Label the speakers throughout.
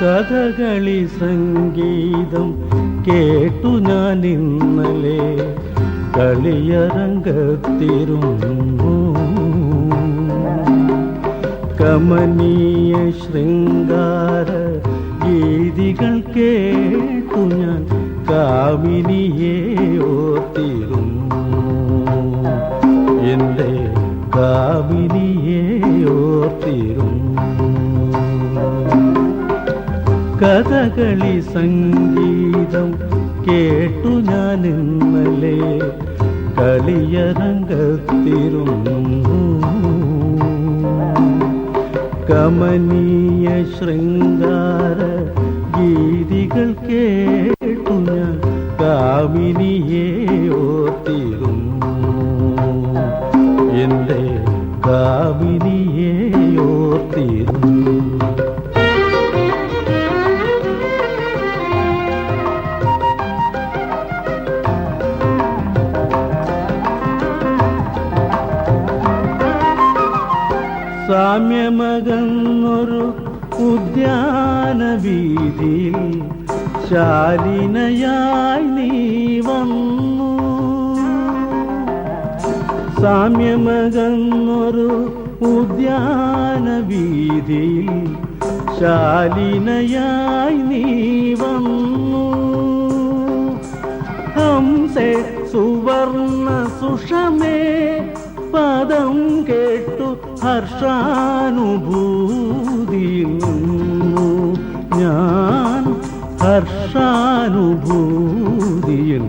Speaker 1: കഥകളി സംഗീതം കേട്ടു ഞാൻ ഇന്നലെ. കളിയരംഗത്തിരുന്നു. കമനീയ ശൃംഗാര ഗീതികൾ കേട്ടു ഞാൻ. കാമിനിയെ ഓർത്തിരുന്നു. എന്റെ കാമിനിയെ ഓർത്തിരുന്നു. കഥകളി സംഗീതം കേട്ടു ഞാൻ ഇന്നലെ. കളിയരങ്കത്തിരുന്നു കമനീയ ശൃംഗാര ഗീതികൾ കേട്ടു ഞാൻ. കാമിനിയെ ഓർത്തിരുന്നു. എന്റെ കാമിനിയെ ഓർത്തിരുന്നു. സാമ്യമകന്നൊരു ഉദ്യാന വീതിയിൽ ശാലിനയായി നീ വന്നു. സാമ്യമകന്നൊരു ഉദ്യാന വീതിയിൽ ശാലിനയായി നീ വന്നു. ഹംസേ സുവർണ സുഷമേ പദം കേട്ടു ഹർഷാനുഭൂതി ഞാൻ ഹർഷാനുഭൂതിയിൽ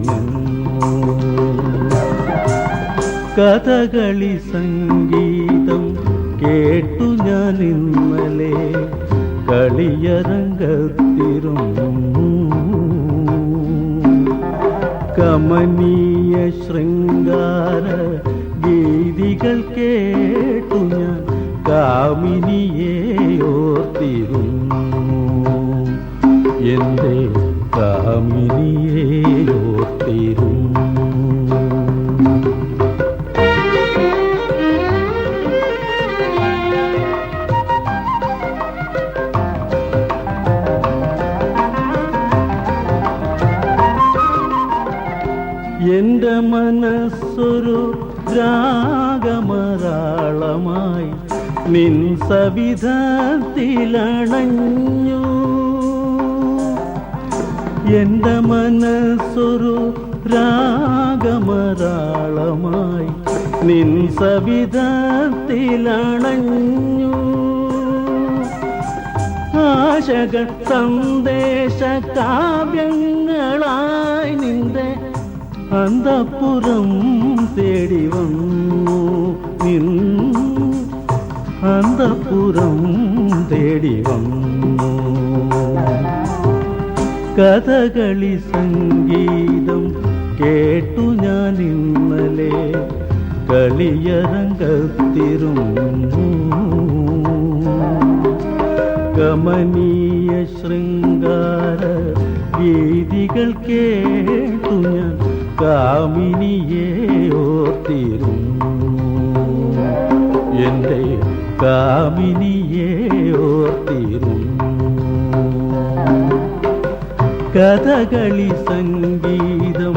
Speaker 1: കഥകളി സംഗീതം കേട്ടു ഞാൻ ഇന്നലെ. കളിയരംഗത്തിരുന്നു. കമനീയ ശൃംഗാര ഗീതികൾ കേട്ടു ഞാൻ കാമിനിയെ ഓർത്തിരുന്നു. എന്റെ കാമിനിയെ ഓർത്തിരുന്നു. മനസ്സൊരു രാഗമരാളമായി നിൻ സവിധത്തിലണഞ്ഞു. എന്റെ മനസ്സൊരു രാഗമരാളമായി നിൻ സവിധത്തിലണഞ്ഞു. ആശകൾ സന്ദേശ കാവ്യങ്ങളായി നിന്റെ അന്തപ്പുറം തേടി വന്നു നിൻ അന്തപ്പുറം തേടി വന്നു. കഥകളി സംഗീതം കേട്ടു ഞാൻ ഇന്നലെ കളിയരംഗത്തിരുന്നു. കമനീയ ശൃംഗാര ഗീതികൾ കേട്ടു ഞാൻ കാമിനിയെ ഓർത്തിരുന്നു. എന്റെ കാമിനിയെ ഓർത്തിരുന്നു. കഥകളി സംഗീതം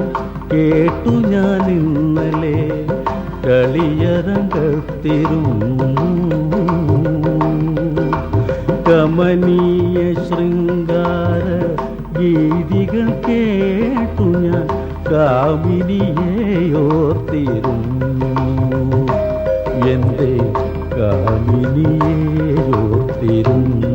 Speaker 1: കേട്ടു ഞാൻ ഇന്നലെ. കളിയരങ്കത്തിരുന്നു കമനീയ ശൃംഗാര ഗീതികൾ കേട്ടു ഞാൻ കാമിനിയെ ഓർത്തിരുന്നു. എന്റെ കാമിനിയെ ഓർത്തിരുന്നു.